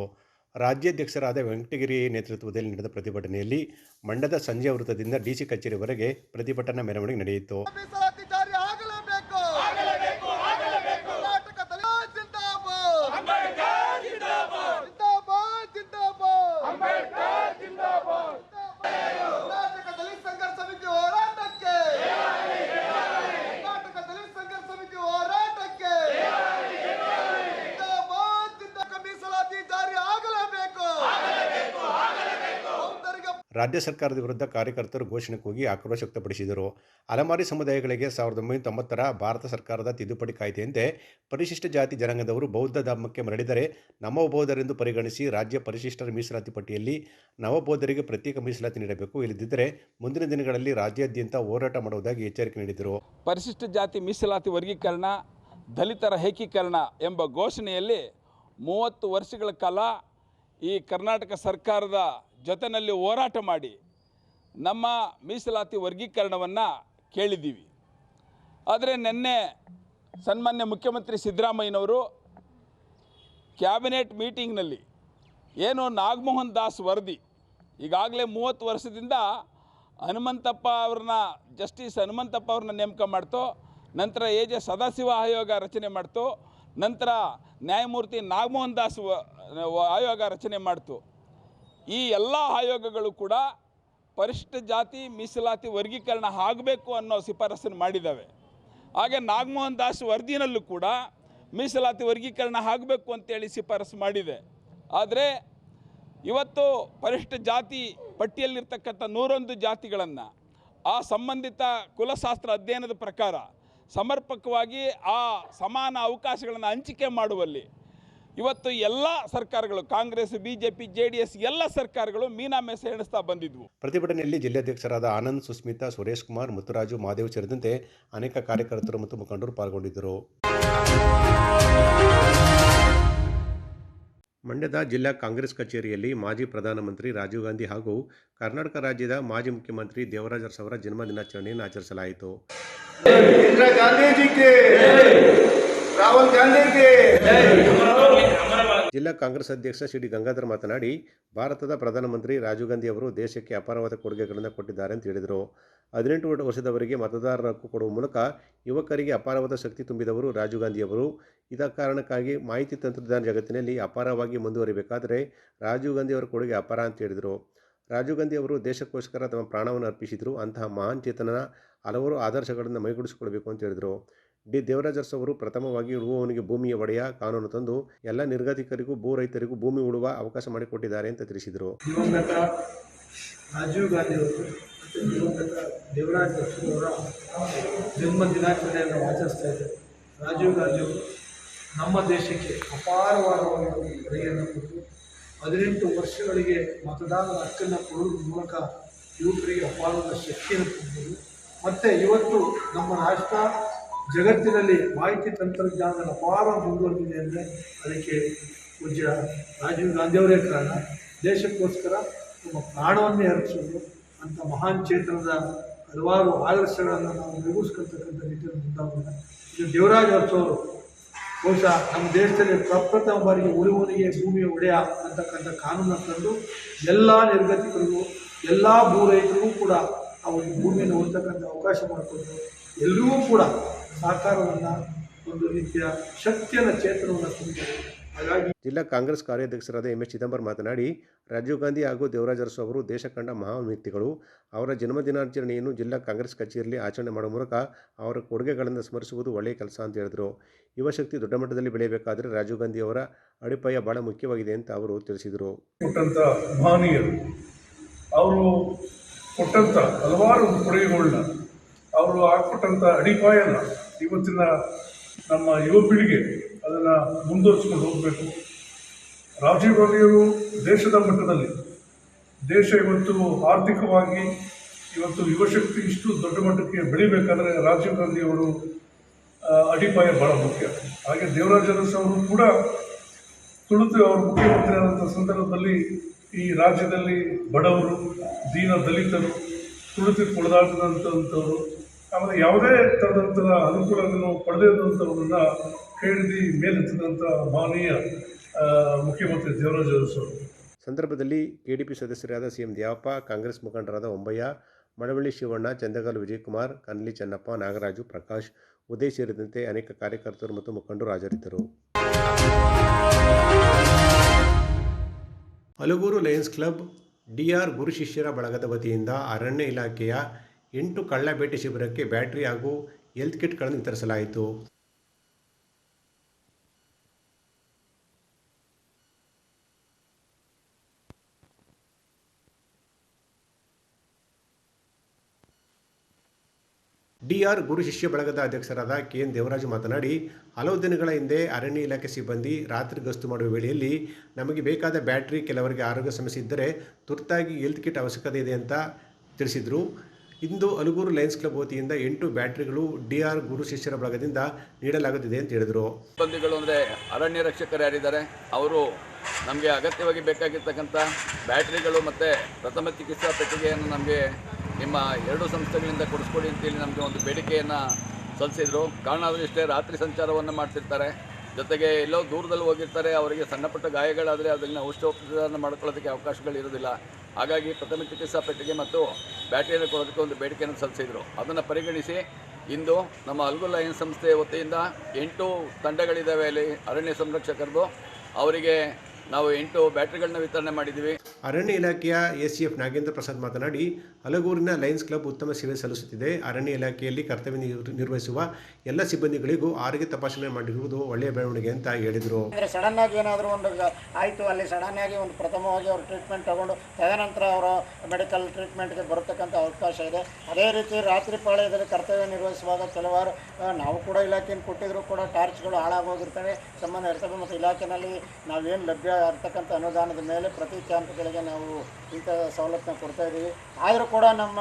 ರಾಜ್ಯಾಧ್ಯಕ್ಷರಾದ ವೆಂಕಟಗಿರಿ ನೇತೃತ್ವದಲ್ಲಿ ನಡೆದ ಪ್ರತಿಭಟನೆಯಲ್ಲಿ ಮಂಡ್ಯದ ಸಂಜೆ ವೃತ್ತದಿಂದ ಡಿಸಿ ಕಚೇರಿವರೆಗೆ ಪ್ರತಿಭಟನಾ ಮೆರವಣಿಗೆ ನಡೆಯಿತು
ಮೀಸಲಾತಿ ಜಾರಿ ಆಗಲೇಬೇಕು ಆಗಲೇಬೇಕು ಆಗಲೇಬೇಕು ಕರ್ನಾಟಕದಲ್ಲಿ ಜಿಂದಾಬಾದ್ ಅಂಬೇಡ್ಕರ್ ಜಿಂದಾಬಾದ್ ಜಿಂದಾಬಾದ್ ಜಿಂದಾಬಾದ್ ಅಂಬೇಡ್ಕರ್ ಜಿಂದಾಬಾದ್ ಕರ್ನಾಟಕ ದಲಿತ ಸಂಘರ್ಷ ಸಮಿತಿ ಹೋರಾಟಕ್ಕೆ ಕರ್ನಾಟಕ ದಲಿತ ಸಂಘರ್ಷ ಸಮಿತಿ ಹೋರಾಟಕ್ಕೆ ಜಿಂದಾಬಾದ್ ಜಿಂದಾಬಾದ್ ಮೀಸಲಾತಿ ಜಾರಿ ಆಗಲೇಬೇಕು ಆಗಲೇಬೇಕು ಆಗಲೇಬೇಕು ಬೌದ್ಧರಿಗೆ
ರಾಜ್ಯ ಸರ್ಕಾರದ ವಿರುದ್ಧ ಕಾರ್ಯಕರ್ತರು ಘೋಷಣೆ ಕೂಗಿ ಆಕ್ರೋಶ ವ್ಯಕ್ತಪಡಿಸಿದರು. ಅಲೆಮಾರಿ ಸಮುದಾಯಗಳಿಗೆ ಸಾವಿರದ ಒಂಬೈನೂರ ತೊಂಬತ್ತರ ಭಾರತ ಸರ್ಕಾರದ ತಿದ್ದುಪಡಿ ಕಾಯ್ದೆಯಂತೆ ಪರಿಶಿಷ್ಟ ಜಾತಿ ಜನಾಂಗದವರು ಬೌದ್ಧ ಧರ್ಮಕ್ಕೆ ಮರಳಿದರೆ ನವಬೌದ್ಧರೆಂದು ಪರಿಗಣಿಸಿ ರಾಜ್ಯ ಪರಿಶಿಷ್ಟರ ಮೀಸಲಾತಿ ಪಟ್ಟಿಯಲ್ಲಿ ನವಬೌದ್ಧರಿಗೆ ಪ್ರತ್ಯೇಕ ಮೀಸಲಾತಿ ನೀಡಬೇಕು. ಇಲ್ಲದಿದ್ದರೆ ಮುಂದಿನ ದಿನಗಳಲ್ಲಿ ರಾಜ್ಯಾದ್ಯಂತ ಹೋರಾಟ ಮಾಡುವುದಾಗಿ ಎಚ್ಚರಿಕೆ ನೀಡಿದರು.
ಪರಿಶಿಷ್ಟ ಜಾತಿ ಮೀಸಲಾತಿ ವರ್ಗೀಕರಣ, ದಲಿತರ ಏಕೀಕರಣ ಎಂಬ ಘೋಷಣೆಯಲ್ಲಿ ಮೂವತ್ತು ವರ್ಷಗಳ ಕಾಲ ಈ ಕರ್ನಾಟಕ ಸರ್ಕಾರದ ಜೊತೆಯಲ್ಲಿ ಹೋರಾಟ ಮಾಡಿ ನಮ್ಮ ಮೀಸಲಾತಿ ವರ್ಗೀಕರಣವನ್ನು ಕೇಳಿದ್ದೀವಿ. ಆದರೆ ನಿನ್ನೆ ಸನ್ಮಾನ್ಯ ಮುಖ್ಯಮಂತ್ರಿ ಸಿದ್ದರಾಮಯ್ಯನವರು ಕ್ಯಾಬಿನೆಟ್ ಮೀಟಿಂಗ್ನಲ್ಲಿ ಏನು ನಾಗಮೋಹನ್ ದಾಸ್ ವರದಿ, ಈಗಾಗಲೇ ಮೂವತ್ತು ವರ್ಷದಿಂದ ಹನುಮಂತಪ್ಪ ಅವ್ರನ್ನ, ಜಸ್ಟಿಸ್ ಹನುಮಂತಪ್ಪ ಅವ್ರನ್ನ ನೇಮಕ ಮಾಡ್ತು, ನಂತರ ಎ ಜೆ ಸದಾಶಿವ ಆಯೋಗ ರಚನೆ ಮಾಡ್ತು, ನಂತರ ನ್ಯಾಯಮೂರ್ತಿ ನಾಗಮೋಹನ್ ದಾಸ್ ಆಯೋಗ ರಚನೆ ಮಾಡ್ತು. ಈ ಎಲ್ಲ ಆಯೋಗಗಳು ಕೂಡ ಪರಿಷ್ಠ ಜಾತಿ ಮೀಸಲಾತಿ ವರ್ಗೀಕರಣ ಆಗಬೇಕು ಅನ್ನೋ ಶಿಫಾರಸನ್ನು ಮಾಡಿದ್ದಾವೆ. ಹಾಗೆ ನಾಗಮೋಹನ್ ದಾಸ್ ವರದಿನಲ್ಲೂ ಕೂಡ ಮೀಸಲಾತಿ ವರ್ಗೀಕರಣ ಆಗಬೇಕು ಅಂತೇಳಿ ಶಿಫಾರಸು ಮಾಡಿದೆ. ಆದರೆ ಇವತ್ತು ಪರಿಷ್ಠ ಜಾತಿ ಪಟ್ಟಿಯಲ್ಲಿರ್ತಕ್ಕಂಥ ನೂರೊಂದು ಜಾತಿಗಳನ್ನು ಆ ಸಂಬಂಧಿತ ಕುಲಶಾಸ್ತ್ರ ಅಧ್ಯಯನದ ಪ್ರಕಾರ ಸಮರ್ಪಕವಾಗಿ ಆ ಸಮಾನ ಅವಕಾಶಗಳನ್ನು ಹಂಚಿಕೆ ಮಾಡುವಲ್ಲಿ ಇವತ್ತು ಎಲ್ಲ ಸರ್ಕಾರಗಳು Congress BJP J P J D S ಎಲ್ಲ ಸರ್ಕಾರಗಳು ಮೀನಾಮೇಷ ಎಣಿಸ್ತಾ ಬಂದಿದ್ವು.
ಪ್ರತಿಭಟನೆಯಲ್ಲಿ ಜಿಲ್ಲಾಧ್ಯಕ್ಷರಾದ ಆನಂದ್ ಸುಸ್ಮಿತಾ ಸುರೇಶ್ ಕುಮಾರ್ ಮುತ್ತುರಾಜು ಮಹಾದೇವ್ ಸೇರಿದಂತೆ ಅನೇಕ ಕಾರ್ಯಕರ್ತರು ಮತ್ತು ಮುಖಂಡರು ಪಾಲ್ಗೊಂಡಿದ್ದರು. ಮಂಡ್ಯದ ಜಿಲ್ಲಾ ಕಾಂಗ್ರೆಸ್ ಕಚೇರಿಯಲ್ಲಿ ಮಾಜಿ ಪ್ರಧಾನಮಂತ್ರಿ ರಾಜೀವ್ ಗಾಂಧಿ ಹಾಗೂ ಕರ್ನಾಟಕ ರಾಜ್ಯದ ಮಾಜಿ ಮುಖ್ಯಮಂತ್ರಿ ದೇವರಾಜ ಅರಸ್ ಅವರ ಜನ್ಮ ದಿನಾಚರಣೆಯನ್ನು ಆಚರಿಸಲಾಯಿತು
ರಾಹುಲ್
ಜಿಲ್ಲಾ ಕಾಂಗ್ರೆಸ್ ಅಧ್ಯಕ್ಷ ಸಿ ಡಿ ಗಂಗಾಧರ್ ಮಾತನಾಡಿ ಭಾರತದ ಪ್ರಧಾನಮಂತ್ರಿ ರಾಜೀವ್ ಗಾಂಧಿ ಅವರು ದೇಶಕ್ಕೆ ಅಪಾರವಾದ ಕೊಡುಗೆಗಳನ್ನು ಕೊಟ್ಟಿದ್ದಾರೆ ಅಂತ ಹೇಳಿದರು. ಹದಿನೆಂಟು ವರ್ಷದವರೆಗೆ ಮತದಾರರ ಹಕ್ಕು ಕೊಡುವ ಮೂಲಕ ಯುವಕರಿಗೆ ಅಪಾರವಾದ ಶಕ್ತಿ ತುಂಬಿದವರು ರಾಜೀವ್ ಗಾಂಧಿಯವರು ಇದ ಕಾರಣಕ್ಕಾಗಿ ಮಾಹಿತಿ ತಂತ್ರಜ್ಞಾನ ಜಗತ್ತಿನಲ್ಲಿ ಅಪಾರವಾಗಿ ಮುಂದುವರಿಬೇಕಾದರೆ ರಾಜೀವ್ ಗಾಂಧಿ ಅವರ ಕೊಡುಗೆ ಅಪಾರ ಅಂತ ಹೇಳಿದರು. ರಾಜೀವ್ ಗಾಂಧಿ ಅವರು ದೇಶಕ್ಕೋಸ್ಕರ ತಮ್ಮ ಪ್ರಾಣವನ್ನು ಅರ್ಪಿಸಿದರು. ಅಂತಹ ಮಹಾನ್ ಚೇತನ ಹಲವಾರು ಆದರ್ಶಗಳನ್ನು ಮೈಗೂಡಿಸಿಕೊಳ್ಬೇಕು ಅಂತ ಹೇಳಿದರು. ಡಿ ದೇವರಾಜರ್ಸ್ ಅವರು ಪ್ರಥಮವಾಗಿ ಉಳುವವನಿಗೆ ಭೂಮಿಯ ಒಡೆಯ ಕಾನೂನು ತಂದು ಎಲ್ಲ ನಿರ್ಗತಿಕರಿಗೂ, ಭೂ ರೈತರಿಗೂ ಭೂಮಿ ಉಳುವ ಅವಕಾಶ ಮಾಡಿಕೊಟ್ಟಿದ್ದಾರೆ ಅಂತ ತಿಳಿಸಿದರು.
ರಾಜೀವ್ ಗಾಂಧಿ ಅವರು ಜನ್ಮ ದಿನಾಚರಣೆಯನ್ನು ಆಚರಿಸ್ತಾ ರಾಜೀವ್ ಗಾಂಧಿ ನಮ್ಮ ದೇಶಕ್ಕೆ ಅಪಾರವಾದ ಒಂದು ಕೊಡುಗೆಯನ್ನು ಕೊಟ್ಟು ಹದಿನೆಂಟು ವರ್ಷಗಳಿಗೆ ಮತದಾನದ ಹಕ್ಕನ್ನು ಕೊಡುವ ಮೂಲಕ ಯುವಕರಿಗೆ ಅಪಾರವಾದ ಶಕ್ತಿಯನ್ನು ಕೊಡ್ಬೋದು ಮತ್ತು ಇವತ್ತು ನಮ್ಮ ರಾಷ್ಟ್ರ ಜಗತ್ತಿನಲ್ಲಿ ಮಾಹಿತಿ ತಂತ್ರಜ್ಞಾನದ ಅಪಾರ ಮುಂದುವರೆದಿದೆ ಅಂದರೆ ಅದಕ್ಕೆ ಪೂಜ್ಯ ರಾಜೀವ್ ಗಾಂಧಿಯವರೇ ಕಾರಣ. ದೇಶಕ್ಕೋಸ್ಕರ ನಮ್ಮ ಪ್ರಾಣವನ್ನೇ ಅರ್ಪಿಸೋದು ಅಂಥ ಮಹಾನ್ ಚೇತನದ ಹಲವಾರು ಆದರ್ಶಗಳನ್ನು ನಾವು ನಿರ್ವಹಿಸ್ಕೊಳ್ತಕ್ಕಂಥ ರೀತಿಯಲ್ಲಿ ಮುಂದಾಗೋಣ ಇದು ದೇವರಾಜ ಅರ್ಸೋರು ಬಹುಶಃ ನಮ್ಮ ದೇಶದಲ್ಲಿ ಪ್ರಪ್ರಥಮ ಬಾರಿಗೆ ಉಳಿವನಿಗೆ ಭೂಮಿಯ ಒಡೆಯ ಅಂತಕ್ಕಂಥ ಕಾನೂನನ್ನು ತಂದು ಎಲ್ಲ ನಿರ್ಗತಿಕರಿಗೂ, ಎಲ್ಲ ಭೂ ರೈತರಿಗೂ ಕೂಡ ಅವರಿಗೆ ಭೂಮಿಯನ್ನು ಹೊಂದಕ್ಕಂಥ ಅವಕಾಶ ಮಾಡಿಕೊಟ್ಟು ಎಲ್ಲರಿಗೂ ಕೂಡ ಸಹಕಾರವನ್ನು ಒಂದು ರೀತಿಯ ಶಕ್ತಿಯನ್ನು ಚೇತನವನ್ನು ತುಂಬಿದೆ. ಹಾಗಾಗಿ
ಜಿಲ್ಲಾ ಕಾಂಗ್ರೆಸ್ ಕಾರ್ಯಾಧ್ಯಕ್ಷರಾದ ಎಂ ಎಸ್ ಚಿದಂಬರ್ ಮಾತನಾಡಿ ರಾಜೀವ್ ಗಾಂಧಿ ಹಾಗೂ ದೇವರಾಜ ಅರಸು ಅವರು ದೇಶ ಕಂಡ ಮಹಾನ್ ವ್ಯಕ್ತಿಗಳು ಅವರ ಜನ್ಮದಿನಾಚರಣೆಯನ್ನು ಜಿಲ್ಲಾ ಕಾಂಗ್ರೆಸ್ ಕಚೇರಿಯಲ್ಲಿ ಆಚರಣೆ ಮಾಡುವ ಮೂಲಕ ಅವರ ಕೊಡುಗೆಗಳನ್ನು ಸ್ಮರಿಸುವುದು ಒಳ್ಳೆಯ ಕೆಲಸ ಅಂತ ಹೇಳಿದರು. ಯುವಶಕ್ತಿ ದೊಡ್ಡ ಮಟ್ಟದಲ್ಲಿ ಬೆಳೆಯಬೇಕಾದರೆ ರಾಜೀವ್ ಗಾಂಧಿ ಅವರ ಅಡಿಪಾಯ ಬಹಳ ಮುಖ್ಯವಾಗಿದೆ ಅಂತ ಅವರು ತಿಳಿಸಿದರು.
ಕೊಟ್ಟಂತ ಮಹನೀಯರು ಅವರು ಕೊಟ್ಟಂತ ಹಲವಾರು ಕೊಡುಗೆಗಳನ್ನ ಅವರು ಹಾಕ್ಕೊಟ್ಟಂಥ ಅಡಿಪಾಯನ ಇವತ್ತಿನ ನಮ್ಮ ಯುವ ಪೀಳಿಗೆ ಅದನ್ನು ಮುಂದುವರಿಸ್ಕೊಂಡು ಹೋಗಬೇಕು. ರಾಜೀವ್ ಗಾಂಧಿಯವರು ದೇಶದ ಮಟ್ಟದಲ್ಲಿ ದೇಶ ಇವತ್ತು ಆರ್ಥಿಕವಾಗಿ ಇವತ್ತು ಯುವಶಕ್ತಿ ಇಷ್ಟು ದೊಡ್ಡ ಮಟ್ಟಕ್ಕೆ ಬೆಳಿಬೇಕಾದ್ರೆ ರಾಜೀವ್ ಗಾಂಧಿಯವರು ಅಡಿಪಾಯ ಭಾಳ ಮುಖ್ಯ. ಹಾಗೆ ದೇವರಾಜ ಅರಸು ಅವರು ಕೂಡ ತುಳಿತು ಅವರು ಮುಖ್ಯಮಂತ್ರಿ ಸಂದರ್ಭದಲ್ಲಿ ಈ ರಾಜ್ಯದಲ್ಲಿ ಬಡವರು, ದೀನ ದಲಿತರು, ತುಳಿತು ಕುಳಿದಾಟದಂಥವರು ಆಮೇಲೆ ಯಾವುದೇ ಥರದಂಥ ಅನುಕೂಲಗಳನ್ನು ಪಡೆದೇ ಇದ್ದಂಥವ್ರನ್ನ ಕೇಳಿದಿ ಮೇಲೆತ್ತಿದಂಥ ಮಾನೀಯ ಮುಖ್ಯಮಂತ್ರಿ ದೇವರಾಜ
ಸಂದರ್ಭದಲ್ಲಿ ಕೆಡಿಪಿ ಸದಸ್ಯರಾದ ಸಿಎಂ ದ್ಯಾವಪ್ಪ ಕಾಂಗ್ರೆಸ್ ಮುಖಂಡರಾದ ಒಂಬಯ್ಯ ಮಳವಳ್ಳಿ ಶಿವಣ್ಣ ಚಂದಗಾಲು ವಿಜಯಕುಮಾರ್ ಕನ್ನಲಿ ಚೆನ್ನಪ್ಪ ನಾಗರಾಜು ಪ್ರಕಾಶ್ ಉದಯ್ ಸೇರಿದಂತೆ ಅನೇಕ ಕಾರ್ಯಕರ್ತರು ಮತ್ತು ಮುಖಂಡರು ಹಾಜರಿದ್ದರು. ಹಲಗೂರು ಲಯನ್ಸ್ ಕ್ಲಬ್ ಡಿಆರ್ ಗುರು ಶಿಷ್ಯರ ಬಳಗದ ವತಿಯಿಂದ ಅರಣ್ಯ ಇಲಾಖೆಯ ಎಂಟು ಕಳ್ಳ ಶಿಬಿರಕ್ಕೆ ಬ್ಯಾಟರಿ ಹಾಗೂ ಹೆಲ್ತ್ ಕಿಟ್ಗಳನ್ನು ವಿತರಿಸಲಾಯಿತು. ಡಿಆರ್ ಗುರು ಶಿಷ್ಯ ಬಳಗದ ಅಧ್ಯಕ್ಷರಾದ ಕೆ ಎನ್ ದೇವರಾಜು ಮಾತನಾಡಿ, ಹಲವು ದಿನಗಳ ಹಿಂದೆ ಅರಣ್ಯ ಇಲಾಖೆ ಸಿಬ್ಬಂದಿ ರಾತ್ರಿ ಗಸ್ತು ಮಾಡುವ ವೇಳೆಯಲ್ಲಿ ನಮಗೆ ಬೇಕಾದ ಬ್ಯಾಟ್ರಿ ಕೆಲವರಿಗೆ ಆರೋಗ್ಯ ಸಮಸ್ಯೆ ಇದ್ದರೆ ತುರ್ತಾಗಿ ಹೆಲ್ತ್ ಕಿಟ್ ಅವಶ್ಯಕತೆ ಇದೆ ಅಂತ ತಿಳಿಸಿದರು. ಇಂದು ಅಲುಗೂರು ಲಯನ್ಸ್ ಕ್ಲಬ್ ವತಿಯಿಂದ ಎಂಟು ಬ್ಯಾಟ್ರಿಗಳು ಡಿಆರ್ ಗುರು ಶಿಷ್ಯರ ಬಳಗದಿಂದ ನೀಡಲಾಗುತ್ತಿದೆ ಅಂತ ಹೇಳಿದರು.
ಸಿಬ್ಬಂದಿಗಳು ಅಂದರೆ ಅರಣ್ಯ ರಕ್ಷಕರು ಯಾರಿದ್ದಾರೆ? ಅವರು ನಮಗೆ ಅಗತ್ಯವಾಗಿ ಬೇಕಾಗಿರ್ತಕ್ಕಂಥ ಬ್ಯಾಟ್ರಿಗಳು ಮತ್ತು ಪ್ರಥಮ ಚಿಕಿತ್ಸಾ ಪೆಟ್ಟಿಗೆಯನ್ನು ನಮಗೆ ನಿಮ್ಮ ಎರಡು ಸಂಸ್ಥೆಗಳಿಂದ ಕೊಡಿಸ್ಕೊಡಿ ಅಂತೇಳಿ ನಮಗೆ ಒಂದು ಬೇಡಿಕೆಯನ್ನು ಸಲ್ಲಿಸಿದರು. ಕಾರಣ ಆದರೂ ಇಷ್ಟೇ, ರಾತ್ರಿ ಸಂಚಾರವನ್ನು ಮಾಡ್ತಿರ್ತಾರೆ. ಜೊತೆಗೆ ಎಲ್ಲೋ ದೂರದಲ್ಲಿ ಹೋಗಿರ್ತಾರೆ, ಅವರಿಗೆ ಸಣ್ಣಪುಟ್ಟ ಗಾಯಗಳಾದರೆ ಅದನ್ನು ಔಷಧೋಪಚಾರವನ್ನು ಮಾಡ್ಕೊಳ್ಳೋದಕ್ಕೆ ಅವಕಾಶಗಳು ಇರೋದಿಲ್ಲ ಹಾಗಾಗಿ ಪ್ರಥಮ ಚಿಕಿತ್ಸಾ ಪೆಟ್ಟಿಗೆ ಮತ್ತು ಬ್ಯಾಟರಿಯನ್ನು ಕೊಡೋದಕ್ಕೆ ಒಂದು ಬೇಡಿಕೆಯನ್ನು ಸಲ್ಲಿಸಿದರು. ಅದನ್ನು ಪರಿಗಣಿಸಿ ಇಂದು ನಮ್ಮ ಅಲ್ಗು ಲಯನ್ಸ್ ಸಂಸ್ಥೆಯ ವತಿಯಿಂದ ಎಂಟು ತಂಡಗಳಿದ್ದಾವೆ ಅಲ್ಲಿ ಅರಣ್ಯ ಸಂರಕ್ಷಕರದು ಅವರಿಗೆ ನಾವು ಎಂಟು ಬ್ಯಾಟ್ರಿಗಳನ್ನ ವಿತರಣೆ ಮಾಡಿದ್ದೀವಿ.
ಅರಣ್ಯ ಇಲಾಖೆಯ ಎಸಿಎಫ್ ನಾಗೇಂದ್ರ ಪ್ರಸಾದ್ ಮಾತನಾಡಿ ಹಲಗೂರಿನ ಲಯನ್ಸ್ ಕ್ಲಬ್ ಉತ್ತಮ ಸೇವೆ ಸಲ್ಲಿಸುತ್ತಿದೆ. ಅರಣ್ಯ ಇಲಾಖೆಯಲ್ಲಿ ಕರ್ತವ್ಯ ನಿರ್- ನಿರ್ವಹಿಸುವ ಎಲ್ಲ ಸಿಬ್ಬಂದಿಗಳಿಗೂ ಆರೋಗ್ಯ ತಪಾಸಣೆ ಮಾಡಿರುವುದು ಒಳ್ಳೆಯ ಬೆಳವಣಿಗೆ ಅಂತ ಹೇಳಿದರು.
ಅಂದರೆ ಸಡನ್ ಆಗಿ ಏನಾದರೂ ಒಂದು ಆಯಿತು, ಅಲ್ಲಿ ಸಡನ್ ಆಗಿ ಒಂದು ಪ್ರಥಮವಾಗಿ ಅವರು ಟ್ರೀಟ್ಮೆಂಟ್ ತಗೊಂಡು, ತದನಂತರ ಅವರ ಮೆಡಿಕಲ್ ಟ್ರೀಟ್ಮೆಂಟ್ಗೆ ಬರತಕ್ಕಂಥ ಅವಕಾಶ ಇದೆ. ಅದೇ ರೀತಿ ರಾತ್ರಿ ಪಾಳ್ಯದಲ್ಲಿ ಕರ್ತವ್ಯ ನಿರ್ವಹಿಸುವಾಗ ಕೆಲವಾರು ನಾವು ಕೂಡ ಇಲಾಖೆಯನ್ನು ಕೊಟ್ಟಿದ್ರು ಕೂಡ ಟಾರ್ಚ್ಗಳು ಹಾಳಾಗೋಗಿರ್ತವೆ. ಸಂಬಂಧ ಇರ್ತವೆ ಮತ್ತು ಇಲಾಖೆಯಲ್ಲಿ ನಾವೇನು ಲಭ್ಯ ಇರ್ತಕ್ಕಂಥ ಅನುದಾನದ ಮೇಲೆ ಪ್ರತಿ ಕ್ಯಾಂಪ್ಗಳಿಗೆ ನಾವು ಇಂಥ ಸವಲತ್ತನ್ನ ಕೊಡ್ತಾ ಇದ್ದೀವಿ. ಆದರೂ ಕೂಡ ನಮ್ಮ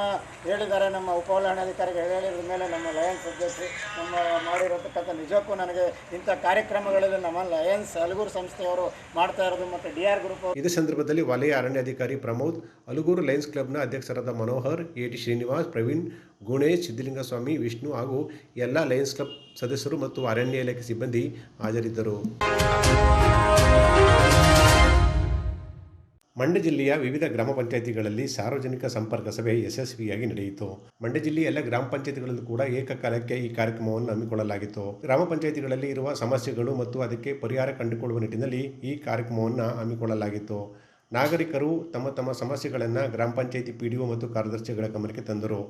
ಹೇಳಿದ್ದಾರೆ, ನಮ್ಮ ಉಪವಲಯಾಣಾಧಿಕಾರಿಗಳು ಹೇಳಿದ ಮೇಲೆ ನಮ್ಮ ಲಯನ್ಸ್ ಅಧ್ಯಕ್ಷರು ನಮ್ಮ ಮಾಡಿರತಕ್ಕಂಥ ನಿಜಕ್ಕೂ ನನಗೆ ಇಂಥ ಕಾರ್ಯಕ್ರಮಗಳಲ್ಲಿ ನಮ್ಮ ಲಯನ್ಸ್ ಅಲಗೂರು ಸಂಸ್ಥೆಯವರು ಮಾಡ್ತಾ ಇರೋದು ಮತ್ತು ಡಿ ಆರ್ ಗ್ರೂಪ್
ಇದೇ ಸಂದರ್ಭದಲ್ಲಿ ವಲಯ ಅರಣ್ಯಾಧಿಕಾರಿ ಪ್ರಮೋದ್, ಅಲಗೂರು ಲಯನ್ಸ್ ಕ್ಲಬ್ನ ಅಧ್ಯಕ್ಷರಾದ ಮನೋಹರ್ ಎ ಟಿ ಶ್ರೀನಿವಾಸ್, ಪ್ರವೀಣ್, ಗುಣೇಶ್, ಸಿದ್ಧಲಿಂಗಸ್ವಾಮಿ, ವಿಷ್ಣು ಹಾಗೂ ಎಲ್ಲ ಲಯನ್ಸ್ ಕ್ಲಬ್ ಸದಸ್ಯರು ಮತ್ತು ಅರಣ್ಯ ಇಲಾಖೆ ಸಿಬ್ಬಂದಿ ಹಾಜರಿದ್ದರು. ಮಂಡ್ಯ ಜಿಲ್ಲೆಯ ವಿವಿಧ ಗ್ರಾಮ ಪಂಚಾಯಿತಿಗಳಲ್ಲಿ ಸಾರ್ವಜನಿಕ ಸಂಪರ್ಕ ಸಭೆ ಯಶಸ್ವಿಯಾಗಿ ನಡೆಯಿತು. ಮಂಡ್ಯ ಜಿಲ್ಲೆಯ ಎಲ್ಲ ಗ್ರಾಮ ಪಂಚಾಯಿತಿಗಳಲ್ಲೂ ಕೂಡ ಏಕಕಾಲಕ್ಕೆ ಈ ಕಾರ್ಯಕ್ರಮವನ್ನು ಹಮ್ಮಿಕೊಳ್ಳಲಾಗಿತ್ತು. ಗ್ರಾಮ ಪಂಚಾಯಿತಿಗಳಲ್ಲಿ ಇರುವ ಸಮಸ್ಯೆಗಳು ಮತ್ತು ಅದಕ್ಕೆ ಪರಿಹಾರ ಕಂಡುಕೊಳ್ಳುವ ನಿಟ್ಟಿನಲ್ಲಿ ಈ ಕಾರ್ಯಕ್ರಮವನ್ನು ಹಮ್ಮಿಕೊಳ್ಳಲಾಗಿತ್ತು. ನಾಗರಿಕರು ತಮ್ಮ ತಮ್ಮ ಸಮಸ್ಯೆಗಳನ್ನು ಗ್ರಾಮ ಪಂಚಾಯಿತಿ ಪಿ ಮತ್ತು ಕಾರ್ಯದರ್ಶಿಗಳ ಗಮನಕ್ಕೆ ತಂದರು.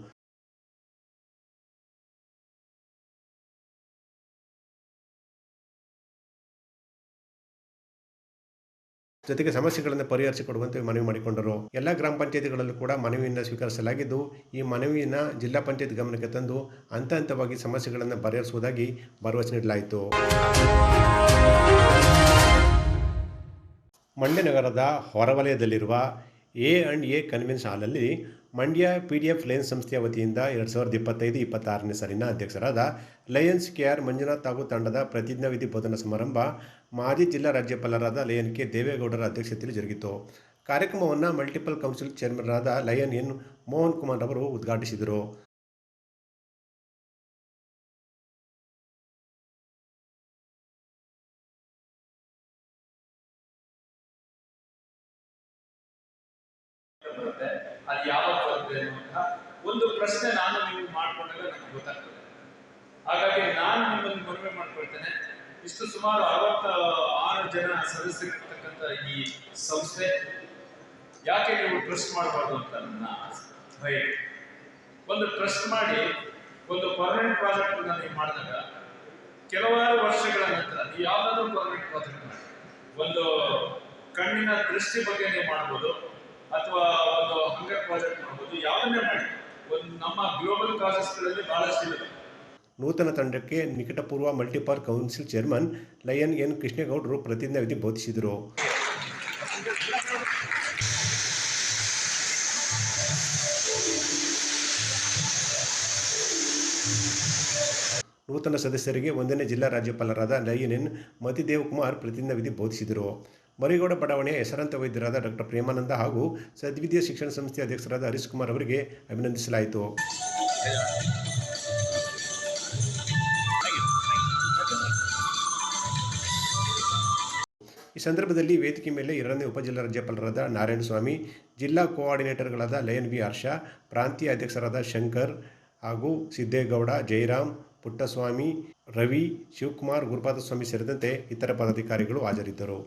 ಜೊತೆಗೆ ಸಮಸ್ಯೆಗಳನ್ನು ಪರಿಹರಿಸಿಕೊಡುವಂತೆ ಮನವಿ ಮಾಡಿಕೊಂಡರು. ಎಲ್ಲ ಗ್ರಾಮ ಪಂಚಾಯತಿಗಳಲ್ಲೂ ಕೂಡ ಮನವಿಯನ್ನು ಸ್ವೀಕರಿಸಲಾಗಿದ್ದು, ಈ ಮನವಿಯನ್ನು ಜಿಲ್ಲಾ ಪಂಚಾಯತ್ ಗಮನಕ್ಕೆ ತಂದು ಹಂತ ಹಂತವಾಗಿ ಸಮಸ್ಯೆಗಳನ್ನು ಪರಿಹರಿಸುವುದಾಗಿ ಭರವಸೆ ನೀಡಲಾಯಿತು. ಮಂಡ್ಯ ನಗರದ ಹೊರವಲಯದಲ್ಲಿರುವ ಎ ಆ್ಯಂಡ್ ಎ ಕನ್ವೆನ್ಸ್ ಹಾಲಲ್ಲಿ Mandya P D F line ಸಂಸ್ಥೆಯ ವತಿಯಿಂದ ಎರಡು ಸಾವಿರದ ಇಪ್ಪತ್ತೈದು, ಇಪ್ಪತ್ತಾರನೇ ಸಾಲಿನ ಅಧ್ಯಕ್ಷರಾದ ಲಯನ್ಸ್ ಕೆಆರ್ ಮಂಜುನಾಥ್ ಹಾಗೂ ತಂಡದ ಪ್ರತಿಜ್ಞಾವಿಧಿ ಬೋಧನಾ ಸಮಾರಂಭ ಮಾಜಿ ಜಿಲ್ಲಾ ರಾಜ್ಯಪಾಲರಾದ ಲಯನ್ ಕೆ. ದೇವೇಗೌಡರ ಅಧ್ಯಕ್ಷತೆಯಲ್ಲಿ ಜರುಗಿತು. ಕಾರ್ಯಕ್ರಮವನ್ನು ಮಲ್ಟಿಪಲ್ ಕೌನ್ಸಿಲ್ ಚೇರ್ಮನ್ರಾದ ಲಯನ್ ಎನ್. ಮೋಹನ್ ಕುಮಾರ್ ಅವರು ಉದ್ಘಾಟಿಸಿದರು.
ಅದು ಯಾವಾಗ ಬರುತ್ತೆ ಒಂದು ಪ್ರಶ್ನೆ ನಾನು ನೀವು ಮಾಡ್ಕೊಂಡಾಗ ನನಗೆ ಗೊತ್ತಾಗ್ತದೆ ಹಾಗಾಗಿ ನಾನು ನಿಮ್ಮಲ್ಲಿ ಮನವಿ ಮಾಡ್ಕೊಳ್ತೇನೆ ಇಷ್ಟು ಸುಮಾರು ಅರವತ್ತ ಆರು ಜನ ಸದಸ್ಯರಿರ್ತಕ್ಕಂಥ ಈ ಸಂಸ್ಥೆ, ಯಾಕೆ ನೀವು ಟ್ರಸ್ಟ್ ಮಾಡಬಾರ್ದು ಅಂತ ನನ್ನ ಭಯ. ಒಂದು ಟ್ರಸ್ಟ್ ಮಾಡಿ ಒಂದು ಪರ್ಮನೆಂಟ್ ಪ್ರಾಜೆಕ್ಟ್ ನೀವು ಮಾಡಿದಾಗ ಕೆಲವಾರು ವರ್ಷಗಳ ನಂತರ ನೀವು ಯಾವುದಾದ್ರೂ ಪರ್ಮನೆಂಟ್ ಪ್ರಾಜೆಕ್ಟ್ ಮಾಡಿ, ಒಂದು ಕಣ್ಣಿನ ದೃಷ್ಟಿ ಬಗ್ಗೆ ನೀವು ಮಾಡ್ಬೋದು, ಅಥವಾ ಒಂದು ಹಂಗರ್ ಪ್ರಾಜೆಕ್ಟ್ ಮಾಡ್ಬೋದು, ಯಾವುದನ್ನೇ ಮಾಡಿ, ಒಂದು ನಮ್ಮ ಗ್ಲೋಬಲ್ ಕಾಸಸ್ಗಳಲ್ಲಿ ಬಹಳಷ್ಟು ಇದೆ
ನೂತನ ತಂಡಕ್ಕೆ ನಿಕಟಪೂರ್ವ multiple council chairman lion N ಕೃಷ್ಣೇಗೌಡರು ಪ್ರತಿಜ್ಞಾವಿಧಿ ಬೋಧಿಸಿದರು. ನೂತನ ಸದಸ್ಯರಿಗೆ ಒಂದನೇ ಜಿಲ್ಲಾ ರಾಜ್ಯಪಾಲರಾದ ಲಯನ್ ಎನ್ ಮತಿದೇವ್ ಕುಮಾರ್ ಪ್ರತಿಜ್ಞಾವಿಧಿ ಬೋಧಿಸಿದರು. ಮರಿಗೌಡ ಬಡಾವಣೆಯ ಹೆಸರಾಂತ ವೈದ್ಯರಾದ ಡಾಕ್ಟರ್ ಪ್ರೇಮಾನಂದ ಹಾಗೂ ಸದ್ವಿದ್ಯಾ ಶಿಕ್ಷಣ ಸಂಸ್ಥೆ ಅಧ್ಯಕ್ಷರಾದ ಹರೀಶ್ ಕುಮಾರ್ ಅವರಿಗೆ ಅಭಿನಂದಿಸಲಾಯಿತು. ಈ ಸಂದರ್ಭದಲ್ಲಿ ವೇದಿಕೆ ಮೇಲೆ ಎರಡನೇ ಉಪಜಿಲ್ಲಾ ರಾಜ್ಯಪಾಲರಾದ ನಾರಾಯಣಸ್ವಾಮಿ, ಜಿಲ್ಲಾ ಕೋಆರ್ಡಿನೇಟರ್ಗಳಾದ ಲಯನ್ ವಿ ಹರ್ಷ, ಪ್ರಾಂತೀಯ ಅಧ್ಯಕ್ಷರಾದ ಶಂಕರ್ ಹಾಗೂ ಸಿದ್ದೇಗೌಡ ಜಯರಾಮ್ ಪುಟ್ಟಸ್ವಾಮಿ, ರವಿ, ಶಿವಕುಮಾರ್, ಗುರುಪಾದಸ್ವಾಮಿ ಸೇರಿದಂತೆ ಇತರ ಪದಾಧಿಕಾರಿಗಳು ಹಾಜರಿದ್ದರು.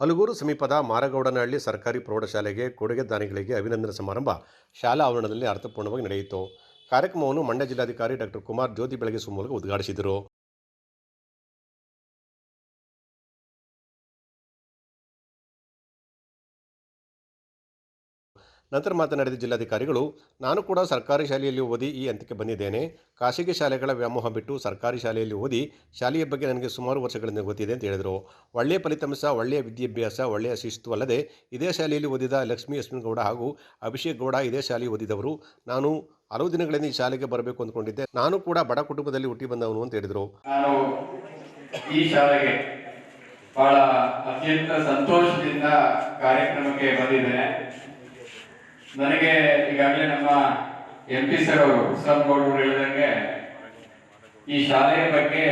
ಹಲಗೂರು ಸಮೀಪದ ಮಾರಗೌಡನಹಳ್ಳಿ ಸರ್ಕಾರಿ ಪ್ರೌಢಶಾಲೆಗೆ ಕೊಡುಗೆ ದಾನಿಗಳಿಗೆ ಅಭಿನಂದನೆ ಸಮಾರಂಭ ಶಾಲಾ ಆವರಣದಲ್ಲಿ ಅರ್ಥಪೂರ್ಣವಾಗಿ ನಡೆಯಿತು. ಕಾರ್ಯಕ್ರಮವನ್ನು ಮಂಡ್ಯ ಜಿಲ್ಲಾಧಿಕಾರಿ ಡಾಕ್ಟರ್ ಕುಮಾರ್ ಜ್ಯೋತಿ ಬೆಳಗಿಸುವ ಮೂಲಕ ಉದ್ಘಾಟಿಸಿದರು. ನಂತರ ಮಾತನಾಡಿದ ಜಿಲ್ಲಾಧಿಕಾರಿಗಳು, ನಾನು ಕೂಡ ಸರ್ಕಾರಿ ಶಾಲೆಯಲ್ಲಿ ಓದಿ ಈ ಹಂತಕ್ಕೆ ಬಂದಿದ್ದೇನೆ. ಖಾಸಗಿ ಶಾಲೆಗಳ ವ್ಯಾಮೋಹ ಬಿಟ್ಟು ಸರ್ಕಾರಿ ಶಾಲೆಯಲ್ಲಿ ಓದಿ ಶಾಲೆಯ ಬಗ್ಗೆ ನನಗೆ ಸುಮಾರು ವರ್ಷಗಳಿಂದ ಗೊತ್ತಿದೆ ಅಂತ ಹೇಳಿದರು. ಒಳ್ಳೆಯ ಫಲಿತಾಂಶ, ಒಳ್ಳೆಯ ವಿದ್ಯಾಭ್ಯಾಸ, ಒಳ್ಳೆಯ ಶಿಸ್ತು ಅಲ್ಲದೆ ಇದೇ ಶಾಲೆಯಲ್ಲಿ ಓದಿದ ಲಕ್ಷ್ಮೀ ಅಶ್ವಿನ್ ಹಾಗೂ ಅಭಿಷೇಕ್ ಗೌಡ ಇದೇ ಶಾಲೆ ಓದಿದವರು. ನಾನು ಹಲವು ದಿನಗಳಿಂದ ಈ ಶಾಲೆಗೆ ಬರಬೇಕು ಅಂದ್ಕೊಂಡಿದ್ದೆ. ನಾನು ಕೂಡ ಬಡ ಕುಟುಂಬದಲ್ಲಿ ಹುಟ್ಟಿ ಬಂದವನು ಅಂತ ಹೇಳಿದರು.
ನಾನು ಈ ಶಾಲೆಗೆ ಬಹಳ ಅತ್ಯಂತ ಸಂತೋಷದಿಂದ ಕಾರ್ಯಕ್ರಮಕ್ಕೆ ಬಂದಿದ್ದೇನೆ. ನನಗೆ ಈಗಾಗಲೇ ನಮ್ಮ ಎಂ ಪಿ ಸರ್ ಅವರು ಉಸ್ಲಾಂಗೌಡರು ಹೇಳಿದಂಗೆ ಈ ಶಾಲೆಯ ಬಗ್ಗೆ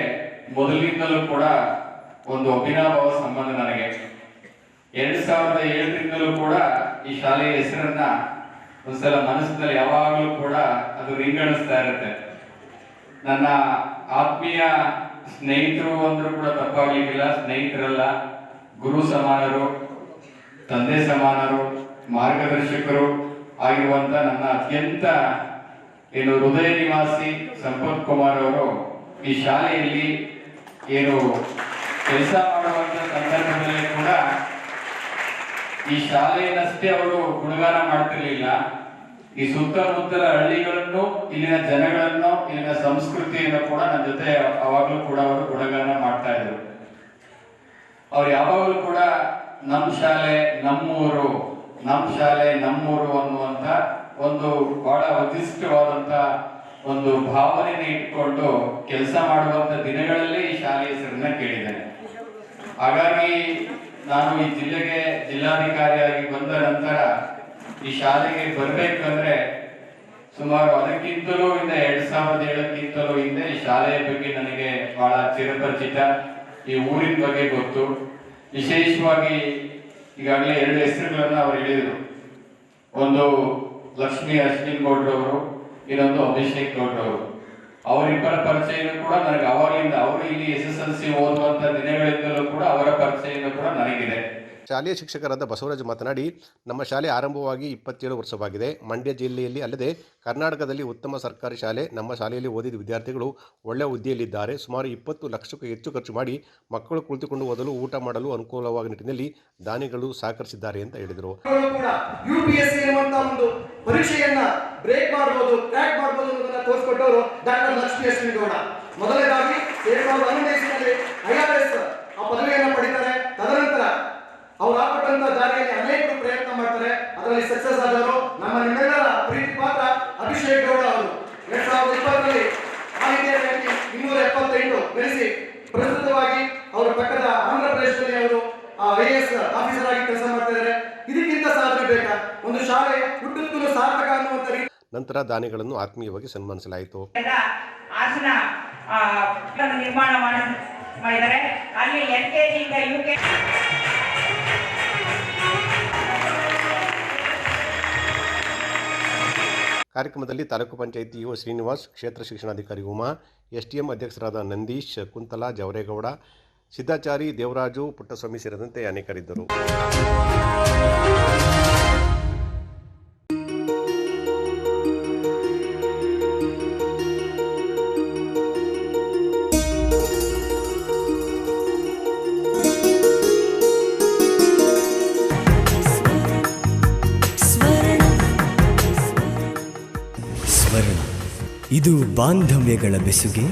ಮೊದಲಿನಿಂದಲೂ ಕೂಡ ಒಂದು ಅಭಿನವ ಸಂಬಂಧ ನನಗೆ. ಎರಡ್ ಸಾವಿರದ ಏಳರಿಂದಲೂ ಕೂಡ ಈ ಶಾಲೆಯ ಹೆಸರನ್ನ ಒಂದ್ಸಲ ಮನಸ್ಸಿನಲ್ಲಿ ಯಾವಾಗಲೂ ಕೂಡ ಅದು ರಿಂಗಣಿಸ್ತಾ ಇರುತ್ತೆ. ನನ್ನ ಆತ್ಮೀಯ ಸ್ನೇಹಿತರು ಅಂದ್ರೂ ಕೂಡ ತಪ್ಪಾಗ್ಲಿಕ್ಕಿಲ್ಲ, ಸ್ನೇಹಿತರಲ್ಲ, ಗುರು ಸಮಾನರು, ತಂದೆ ಸಮಾನರು, ಮಾರ್ಗದರ್ಶಕರು ಆಗಿರುವಂತ ನನ್ನ ಅತ್ಯಂತ, ಏನು ಹೃದಯ ನಿವಾಸಿ ಸಂಪತ್ ಕುಮಾರ್ ಅವರು ಈ ಶಾಲೆಯಲ್ಲಿ ಏನು ಕೆಲಸ ಮಾಡುವಂತ ಸಂದರ್ಭದಲ್ಲಿ ಕೂಡ ಈ ಶಾಲೆಯನ್ನಷ್ಟೇ ಅವರು ಗುಣಗಾನ ಮಾಡ್ತಿರ್ಲಿಲ್ಲ. ಈ ಸುತ್ತಮುತ್ತಲ ಹಳ್ಳಿಗಳನ್ನು, ಇಲ್ಲಿನ ಜನಗಳನ್ನು, ಇಲ್ಲಿನ ಸಂಸ್ಕೃತಿಯನ್ನು ಕೂಡ ನನ್ನ ಜೊತೆ ಅವಾಗಲೂ ಕೂಡ ಅವರು ಗುಣಗಾನ ಮಾಡ್ತಾ ಇದ್ರು. ಅವ್ರು ಯಾವಾಗಲೂ ಕೂಡ ನಮ್ಮ ಶಾಲೆ, ನಮ್ಮೂರು ನಮ್ಮ ಶಾಲೆ, ನಮ್ಮೂರು ಅನ್ನುವಂತ ಒಂದು ಬಹಳ ಉದ್ದಿಷ್ಟವಾದಂಥ ಒಂದು ಭಾವನೆಯನ್ನು ಇಟ್ಕೊಂಡು ಕೆಲಸ ಮಾಡುವಂತ ದಿನಗಳಲ್ಲಿ ಈ ಶಾಲೆ ಹೆಸರನ್ನ ಕೇಳಿದ್ದೇನೆ. ಹಾಗಾಗಿ ನಾನು ಈ ಜಿಲ್ಲೆಗೆ ಜಿಲ್ಲಾಧಿಕಾರಿಯಾಗಿ ಬಂದ ನಂತರ ಈ ಶಾಲೆಗೆ ಬರಬೇಕಂದ್ರೆ ಸುಮಾರು ಅದಕ್ಕಿಂತಲೂ ಹಿಂದೆ ಎರಡ್ ಸಾವಿರದ ಏಳಕ್ಕಿಂತಲೂ ಹಿಂದೆ ಈ ಶಾಲೆಯ ಬಗ್ಗೆ ನನಗೆ ಬಹಳ ಚಿರಪರಿಚಿತ ಈ ಊರಿನ ಬಗ್ಗೆ ಗೊತ್ತು. ವಿಶೇಷವಾಗಿ ಈಗಾಗಲೇ ಎರಡು ಹೆಸರುಗಳನ್ನು ಅವರು ಹೇಳಿದರು. ಒಂದು ಲಕ್ಷ್ಮೀ ಅಶ್ವಿನ್ ಗೌಡ್ರವರು ಇನ್ನೊಂದು ಅಭಿಷೇಕ್ ಗೌಡ್ರವರು ಅವರಿಬ್ಬರ ಪರಿಚಯನೂ ಕೂಡ ನನಗೆ ಅವಾಗಲಿಂದ ಅವರು ಇಲ್ಲಿ ಎಸ್ ಎಸ್ ಎಲ್ ಸಿ ಓದುವಂತ ದಿನಗಳಿಂದಲೂ ಕೂಡ ಅವರ ಪರಿಚಯನೂ ಕೂಡ ನನಗಿದೆ.
ಶಾಲೆಯ ಶಿಕ್ಷಕರಾದ ಬಸವರಾಜ್ ಮಾತನಾಡಿ, ನಮ್ಮ ಶಾಲೆ ಆರಂಭವಾಗಿ ಇಪ್ಪತ್ತೇಳು ವರ್ಷವಾಗಿದೆ. ಮಂಡ್ಯ ಜಿಲ್ಲೆಯಲ್ಲಿ ಅಲ್ಲದೆ ಕರ್ನಾಟಕದಲ್ಲಿ ಉತ್ತಮ ಸರ್ಕಾರಿ ಶಾಲೆ, ನಮ್ಮ ಶಾಲೆಯಲ್ಲಿ ಓದಿದ ವಿದ್ಯಾರ್ಥಿಗಳು ಒಳ್ಳೆಯ ಹುದ್ದೆಯಲ್ಲಿದ್ದಾರೆ. ಸುಮಾರು ಇಪ್ಪತ್ತು ಲಕ್ಷಕ್ಕೂ ಹೆಚ್ಚು ಖರ್ಚು ಮಾಡಿ ಮಕ್ಕಳು ಕುಳಿತುಕೊಂಡು ಓದಲು, ಊಟ ಮಾಡಲು ಅನುಕೂಲವಾದ ನಿಟ್ಟಿನಲ್ಲಿ ದಾನಿಗಳು ಸಹಕರಿಸಿದ್ದಾರೆ ಅಂತ ಹೇಳಿದರು.
ಬ್ರೇಕ್ ಮಾಡಬಹುದು ಮೊದಲನೇದಾಗಿ, ಎರಡ್ ಸಾವಿರದ ಹನ್ನೊಂದನೇ ಇಸ್ವಿಯಲ್ಲಿ ಐ ಆರ್ ಎಸ್ ಆ ಪದವಿಯನ್ನು ಪಡಿತಾರೆ ತದನಂತರ ಅವ್ರು ಹಾಕೊಟ್ಟಂತ ದಾರಿಯಲ್ಲಿ ಅನೇಕರು ಪ್ರಯತ್ನ ಮಾಡ್ತಾರೆ ಅದರಲ್ಲಿ ಸಕ್ಸಸ್ ಆದವರು ನಮ್ಮ ನಿಮ್ಮೆಲ್ಲರ ಪ್ರೀತಿ ಪಾತ್ರ ಅಭಿಷೇಕ್ ಗೌಡ ಅವರು. ಎರಡ್ ಸಾವಿರದ ಇಪ್ಪತ್ತರಲ್ಲಿ ಮಾಹಿತಿಯಲ್ಲಿ ಇನ್ನೂರ ಎಪ್ಪತ್ತೆಂಟು ಗಳಿಸಿ ಪ್ರಸ್ತುತವಾಗಿ ಅವರ ಪಕ್ಕದ ಆಂಧ್ರ ಪ್ರದೇಶದಲ್ಲಿ ಅವರು ಐ ಎಸ್ ಆಫೀಸರ್ ಆಗಿ ಕೆಲಸ ಮಾಡ್ತಾ ಇದ್ದಾರೆ. ಇದಕ್ಕಿಂತ ಸಾಧನೆ ಬೇಕಾ? ಒಂದು ಶಾಲೆ ಹುಟ್ಟುತ್ತಲು ಸಾರ್ಥಕ ಅನ್ನುವಂತ ರೀತಿ.
ನಂತರ ದಾನಿಗಳನ್ನು ಆತ್ಮೀಯವಾಗಿ ಸನ್ಮಾನಿಸಲಾಯಿತು.
ಹಾಸನ ಆ, ನಿರ್ಮಾಣ ಮಾಡಿ- ಮಾಡಿದ್ದಾರೆ. ಅಲ್ಲಿ ಎಲ್ ಕೆ ಜಿಯಿಂದ ಯು ಕೆ
ಕಾರ್ಯಕ್ರಮದಲ್ಲಿ ತಾಲೂಕು ಪಂಚಾಯಿತಿ ಇಒ ಶ್ರೀನಿವಾಸ್, ಕ್ಷೇತ್ರ ಶಿಕ್ಷಣಾಧಿಕಾರಿ ಉಮಾ ಎಸ್ಟಿಎಂ ಅಧ್ಯಕ್ಷರಾದ ನಂದೀಶ್, ಕುಂತಲಾ ಜವರೇಗೌಡ, ಸಿದ್ದಾಚಾರಿ ದೇವರಾಜು, ಪುಟ್ಟಸ್ವಾಮಿ ಸೇರಿದಂತೆ ಅನೇಕರಿದ್ದರು.
ಬಾಂಧವ್ಯಗಳ ಬೆಸುಗೆ